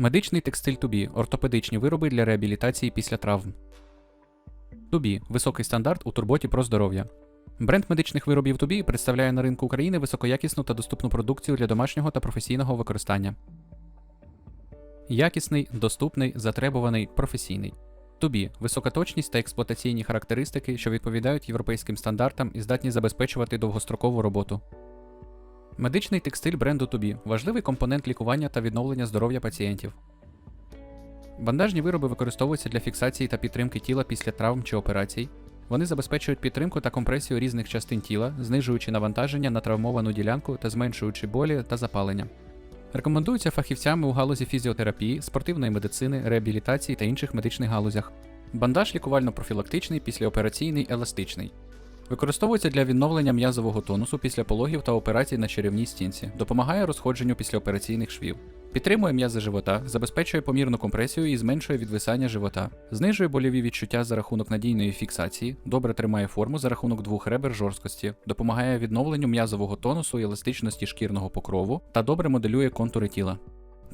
Медичний текстиль Тубі ортопедичні вироби для реабілітації після травм. Тубі високий стандарт у турботі про здоров'я. Бренд медичних виробів Тубі представляє на ринку України високоякісну та доступну продукцію для домашнього та професійного використання. Якісний, доступний, затребуваний, професійний. Тубі висока точність та експлуатаційні характеристики, що відповідають європейським стандартам і здатні забезпечувати довгострокову роботу. Медичний текстиль бренду Тубі важливий компонент лікування та відновлення здоров'я пацієнтів. Бандажні вироби використовуються для фіксації та підтримки тіла після травм чи операцій. Вони забезпечують підтримку та компресію різних частин тіла, знижуючи навантаження на травмовану ділянку та зменшуючи болі та запалення. Рекомендуються фахівцями у галузі фізіотерапії, спортивної медицини, реабілітації та інших медичних галузях. Бандаж лікувально-профілактичний, післяопераційний, еластичний. Використовується для відновлення м'язового тонусу після пологів та операцій на черевній стінці, допомагає розходженню післяопераційних швів. Підтримує м'язи живота, забезпечує помірну компресію і зменшує відвисання живота, знижує больові відчуття за рахунок надійної фіксації, добре тримає форму за рахунок двох ребер жорсткості, допомагає відновленню м'язового тонусу і еластичності шкірного покрову та добре моделює контури тіла.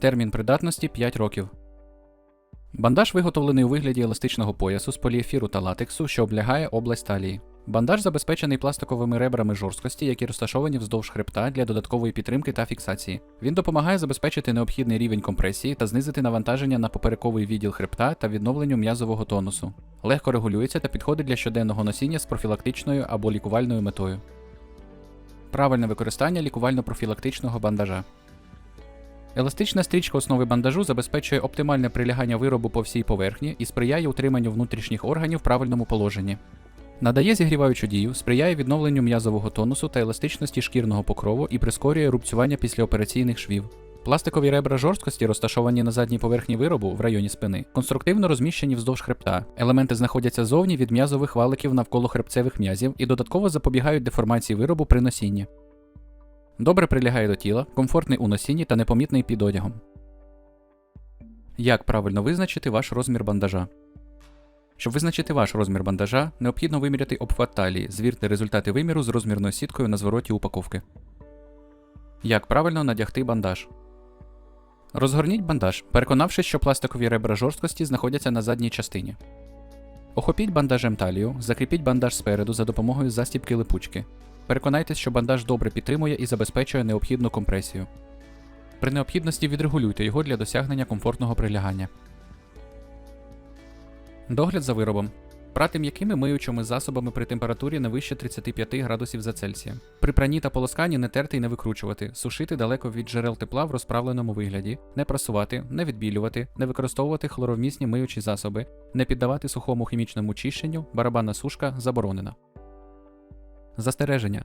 Термін придатності 5 років. Бандаж виготовлений у вигляді еластичного поясу з поліефіру та латексу, що облягає область талії. Бандаж забезпечений пластиковими ребрами жорсткості, які розташовані вздовж хребта для додаткової підтримки та фіксації. Він допомагає забезпечити необхідний рівень компресії та знизити навантаження на поперековий відділ хребта та відновленню м'язового тонусу. Легко регулюється та підходить для щоденного носіння з профілактичною або лікувальною метою. Правильне використання лікувально-профілактичного бандажа. Еластична стрічка основи бандажу забезпечує оптимальне прилягання виробу по всій поверхні і сприяє утриманню внутрішніх органів в правильному положенні. Надає зігріваючу дію, сприяє відновленню м'язового тонусу та еластичності шкірного покрову і прискорює рубцювання післяопераційних швів. Пластикові ребра жорсткості, розташовані на задній поверхні виробу в районі спини, конструктивно розміщені вздовж хребта. Елементи знаходяться зовні від м'язових валиків навколо хребцевих м'язів і додатково запобігають деформації виробу при носінні. Добре прилягає до тіла, комфортний у носінні та непомітний під одягом. Як правильно визначити ваш розмір бандажа? Щоб визначити ваш розмір бандажа, необхідно виміряти обхват талії, звірте результати виміру з розмірною сіткою на звороті упаковки. Як правильно надягти бандаж? Розгорніть бандаж, переконавшись, що пластикові ребра жорсткості знаходяться на задній частині. Охопіть бандажем талію, закріпіть бандаж спереду за допомогою застібки липучки. Переконайтесь, що бандаж добре підтримує і забезпечує необхідну компресію. При необхідності відрегулюйте його для досягнення комфортного прилягання. Догляд за виробом. Прати м'якими миючими засобами при температурі не вище 35 градусів за Цельсієм. При пранні та полосканні не терти і не викручувати, сушити далеко від джерел тепла в розправленому вигляді, не прасувати, не відбілювати, не використовувати хлоровмісні миючі засоби, не піддавати сухому хімічному чищенню, барабанна сушка заборонена. Застереження.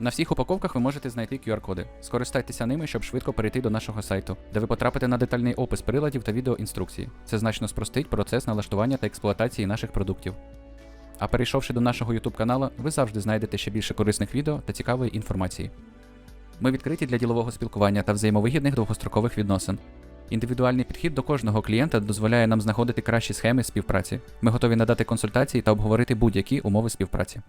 На всіх упаковках ви можете знайти QR-коди. Скористайтеся ними, щоб швидко перейти до нашого сайту, де ви потрапите на детальний опис приладів та відеоінструкції. Це значно спростить процес налаштування та експлуатації наших продуктів. А перейшовши до нашого YouTube каналу, ви завжди знайдете ще більше корисних відео та цікавої інформації. Ми відкриті для ділового спілкування та взаємовигідних довгострокових відносин. Індивідуальний підхід до кожного клієнта дозволяє нам знаходити кращі схеми співпраці. Ми готові надати консультації та обговорити будь-які умови співпраці.